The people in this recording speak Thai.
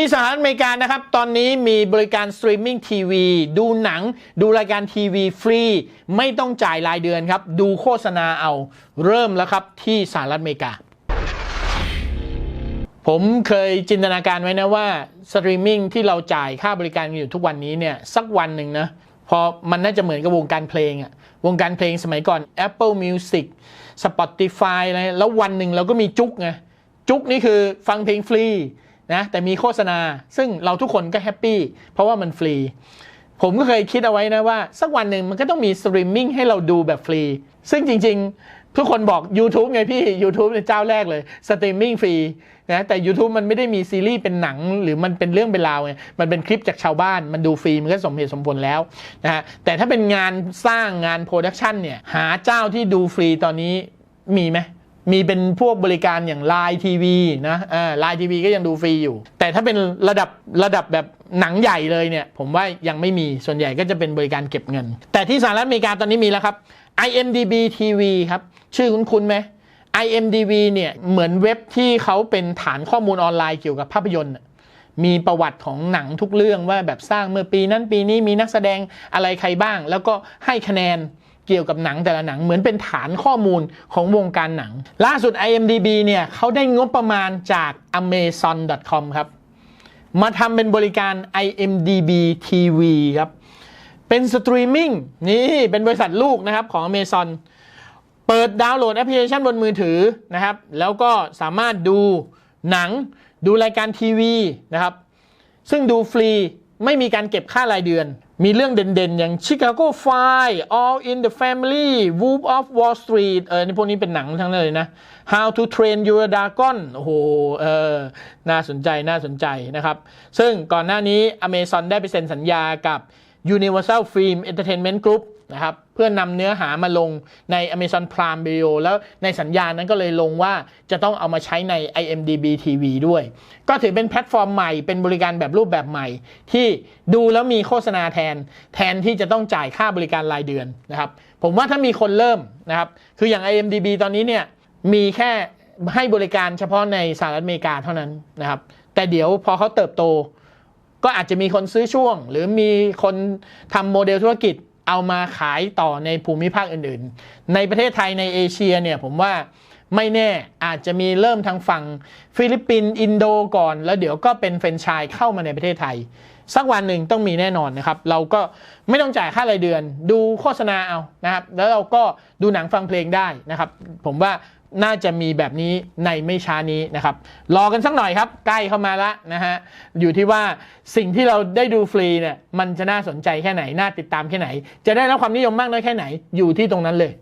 ที่สหรัฐอเมริกานะครับ ตอนนี้มีบริการสตรีมมิ่งทีวีดูหนัง ดูรายการทีวีฟรี ไม่ต้องจ่ายรายเดือนครับ ดูโฆษณาเอาเริ่มแล้วครับที่สหรัฐอเมริกา ผมเคยจินตนาการไว้นะว่าสตรีมมิ่งที่เราจ่ายค่าบริการอยู่ทุกวันนี้เนี่ย สักวันหนึ่งนะพอมันน่าจะเหมือนกับวงการเพลงอะวงการเพลงสมัยก่อน Apple Music Spotify อะไรแล้ววันหนึ่งเราก็มีจุกไงจุกนี่คือฟังเพลงฟรี นะแต่มีโฆษณาซึ่งเราทุกคนก็แฮปปี้เพราะว่ามันฟรี ผมก็เคยคิดเอาไว้นะว่า สักวันหนึ่งมันก็ต้องมีสตรีมมิ่งให้เราดูแบบฟรี ซึ่งจริง ๆ ทุกคนบอก YouTube ไงพี่ YouTube เป็นเจ้าแรกเลยสตรีมมิ่งฟรีนะแต่ YouTube มันไม่ได้มีซีรีส์เป็นหนัง หรือมันเป็นเรื่องเป็นราวไงมันเป็นคลิปจากชาวบ้านมันดูฟรี มันก็สมเหตุสมผลแล้วนะฮะแต่ถ้าเป็นงานสร้างงานโปรดักชันเนี่ยหาเจ้าที่ดูฟรีตอนนี้มีไหม มีเป็นพวกบริการอย่าง Line TV นะไลน์ทีวีก็ยังดูฟรีอยู่ แต่ถ้าเป็นระดับระดับแบบหนังใหญ่เลยเนี่ย ผมว่ายังไม่มีส่วนใหญ่ก็จะเป็นบริการเก็บเงิน แต่ที่สหรัฐอเมริกาตอนนี้มีแล้วครับ IMDB TV ครับ ชื่อคุ้นๆไหม IMDB เนี่ยเหมือนเว็บที่เขาเป็นฐานข้อมูลออนไลน์เกี่ยวกับภาพยนตร์มีประวัติของหนังทุกเรื่องว่าแบบสร้างเมื่อปีนั้นปีนี้มีนักแสดงอะไรใครบ้าง แล้วก็ให้คะแนน เกี่ยวกับหนังแต่ละหนังเหมือนเป็นฐานข้อมูลของวงการหนัง ล่าสุด IMDB เนี่ยเขาได้งบประมาณจาก Amazon.com ครับ มาทำเป็นบริการ IMDB TV ครับ เป็นสตรีมมิ่งนี่เป็นบริษัทลูกนะครับของ Amazon เปิดดาวน์โหลดแอปพลิเคชันบนมือถือนะครับ แล้วก็สามารถดูหนังดูรายการทีวีนะครับ ซึ่งดูฟรี ไม่มีการเก็บค่ารายเดือน มีเรื่องเด่นๆ อย่าง Chicago Fire All in the Family Wolf of Wall Street เออในพวกนี้เป็นหนังทั้งนั้นเลยนะ How to Train Your Dragon โอ้โหเออน่าสนใจน่าสนใจนะครับ ซึ่งก่อนหน้านี้ Amazon ได้ไปเซ็นสัญญากับ Universal Film Entertainment Group นะครับเพื่อนนำเนื้อหามาลงใน Amazon Prime Video แล้วในสัญญานั้นก็เลยลงว่าจะต้องเอามาใช้ใน IMDB TV ด้วย ก็ถือเป็นแพลตฟอร์มใหม่เป็นบริการแบบรูปแบบใหม่ ที่ดูแล้วมีโฆษณาแทน แทนที่จะต้องจ่ายค่าบริการรายเดือนนะครับผมว่าถ้ามีคนเริ่มนะครับคืออย่าง IMDB ตอนนี้เนี่ยมีแค่ให้บริการเฉพาะในสหรัฐอเมริกาเท่านั้นนะครับแต่เดี๋ยวพอเขาเติบโต ก็อาจจะมีคนซื้อช่วง หรือมีคนทำโมเดลธุรกิจ เอามาขายต่อในภูมิภาคอื่นๆ ในประเทศไทยในเอเชียเนี่ยผมว่าไม่แน่อาจจะมีเริ่มทางฝั่งฟิลิปปินส์อินโดก่อน แล้วเดี๋ยวก็เป็นแฟรนไชส์เข้ามาในประเทศไทย สักวันหนึ่งต้องมีแน่นอนนะครับ เราก็ไม่ต้องจ่ายค่ารายเดือน ดูโฆษณาเอานะครับ แล้วเราก็ดูหนังฟังเพลงได้นะครับ ผมว่าน่าจะมีแบบนี้ในไม่ช้านี้นะครับ รอกันสักหน่อยครับ ใกล้เข้ามาละนะฮะ อยู่ที่ว่าสิ่งที่เราได้ดูฟรีเนี่ยมันจะน่าสนใจแค่ไหน น่าติดตามแค่ไหน จะได้รับความนิยมมากน้อยแค่ไหนอยู่ที่ตรงนั้นเลย